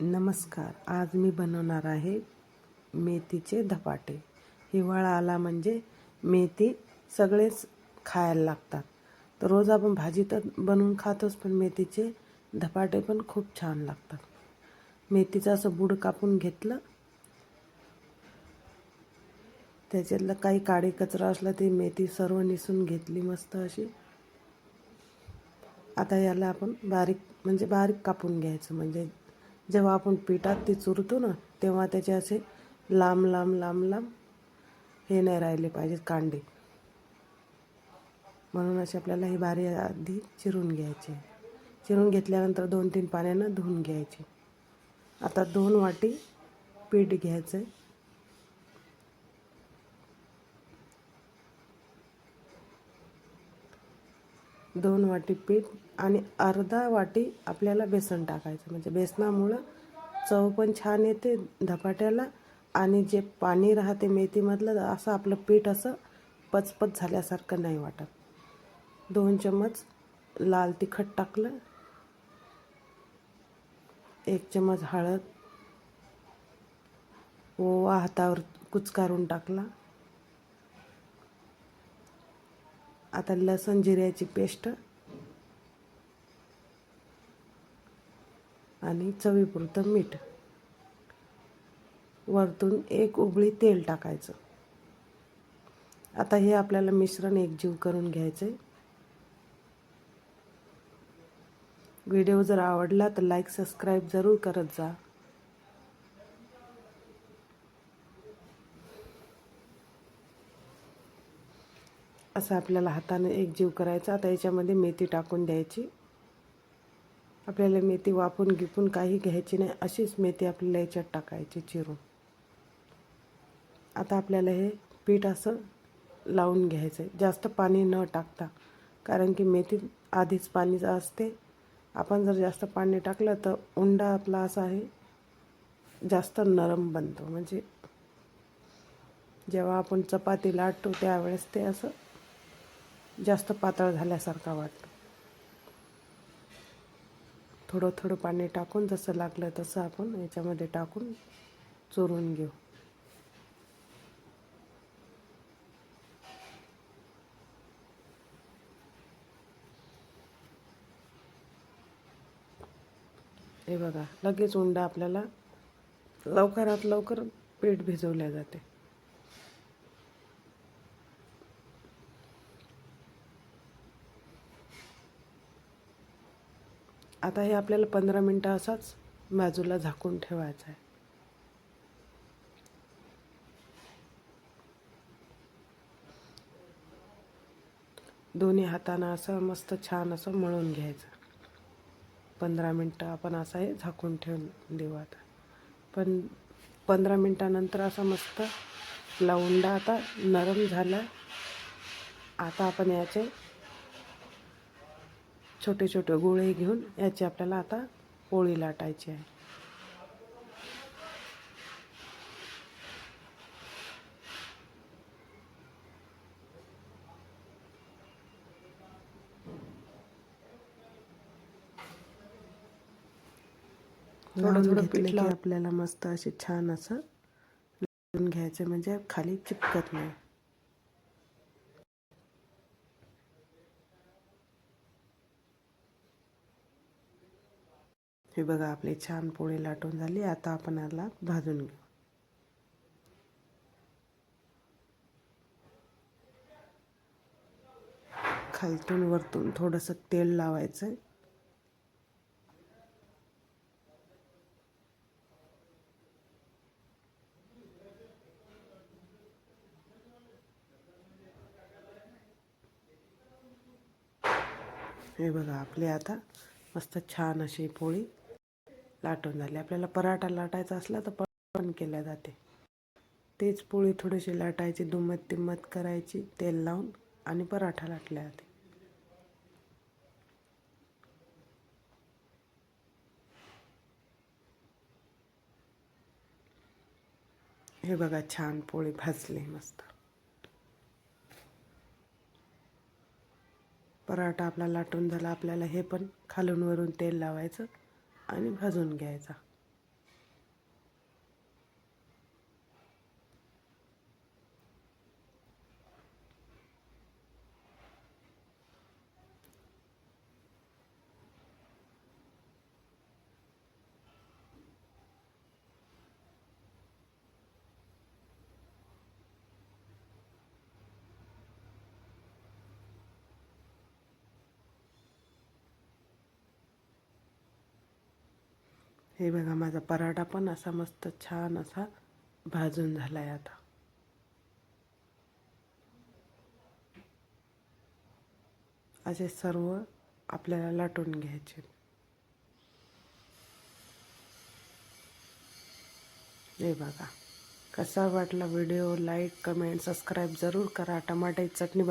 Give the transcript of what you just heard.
नमस्कार. आज मी बनवणार आहे मेथीचे धपाटे. हिवाळा आला म्हणजे मेथी सगळेच खायला लागतात. तर रोज आपण भाजी तर बनवून खातोच पण मेथीचे धपाटे पण खूप छान लागतात. मेथीचं असं बूड कापून घेतलं. त्याच्यातलं काही काळी कचरा असला ती मेथी सर्व निसून घेतली मस्त अशी. आता याला आपण बारीक म्हणजे बारीक कापून घ्यायचं. म्हणजे जेव्हा आपण पिठात ती चुरतो ना तेव्हा त्याचे असे लांब लांब लांब लांब हे नाही राहिले पाहिजेत कांडे. म्हणून असे आपल्याला हे बारी आधी चिरून घ्यायचे. चिरून घेतल्यानंतर दोन तीन पाण्यानं धुवून घ्यायचे. आता दोन वाटी पीठ घ्यायचं आहे दोन वाटी पीठ आणि अर्धा वाटी आपल्याला बेसन टाकायचं. म्हणजे बेसनामुळं चव पण छान येते धपाट्याला आणि जे पाणी राहते मेथीमधलं असं आपलं पीठ असं पचपच झाल्यासारखं नाही वाटत. दोन चम्मच लाल तिखट टाकलं. एक चम्मच हळद. ओवा हातावर कुचकारून टाकला. आता लसण जिऱ्याची पेस्ट आणि चवीपुरतं मीठ. वरतून एक उबळी तेल टाकायचं. आता हे आपल्याला मिश्रण एकजीव करून घ्यायचं आहे व्हिडिओ जर आवडला तर लाईक सबस्क्राईब जरूर करत जा. असं आपल्याला हाताने एकजीव करायचा. आता याच्यामध्ये मेथी टाकून द्यायची. आपल्याला मेथी वापून गिपून काही घ्यायची नाही. अशीच मेथी आपल्याला याच्यात टाकायची चिरून. आता आपल्याला हे पीठ असं लावून घ्यायचं आहे जास्त पाणी न टाकता. कारण की मेथी आधीच पाणी असते आपण जर जास्त पाणी टाकलं तर उंडा आपला असा आहे जास्त नरम बनतो. म्हणजे जेव्हा आपण चपाती लाटतो त्यावेळेस ते असं जास्त पातळ झाल्यासारखा वाटतो. थोडं थोडं पाणी टाकून जसं लागलं तसं आपण याच्यामध्ये टाकून चोरून घेऊ. हे बघा लगेच उंडा आपल्याला लवकरात लवकर पीठ भिजवल्या जाते. आता हे आपल्याला पंधरा मिनटं असाच बाजूला झाकून ठेवायचं आहे. दोन्ही हातानं असं मस्त छान असं मळून घ्यायचं. पंधरा मिनटं आपण असं हे झाकून ठेवून देऊ आता. पण पंधरा मिनटानंतर असा मस्त लावूंडा आता नरम झाला. आता आपण याचे छोटे छोटे गोळे घेऊन याची आपल्याला आता पोळी लाटायची आहे. थोडं थोडं पिठलं आपल्याला मस्त असे छान असं घ्यायचं म्हणजे खाली चिपकत नाही. हे बघा आपले छान पोळी लाटून झाली. आता आपण याला भाजून घेऊ. खालतून वरतून थोडंसं तेल लावायचं हे बघा आपले आता मस्त छान अशी पोळी लाटून झाली. आपल्याला पराठा लाटायचा असला तर पण केल्या जाते. तेच पोळी थोडीशी लाटायची दुमत तिम्मत करायची तेल लावून आणि पराठा लाटल्या जाते. हे बघा छान पोळी भाजली मस्त. पराठा आपला लाटून झाला. आपल्याला हे पण खालून वरून तेल लावायचं. आणि भाजून घ्यायचा. हे बघा माझा पराठा पण असा मस्त छान असा भाजून झाला आहे आता. असे सर्व आपल्याला लाटून घ्यायचे. हे बघा कसा वाटला व्हिडिओ? लाईक कमेंट सबस्क्राईब जरूर करा. टमाट्याची चटणी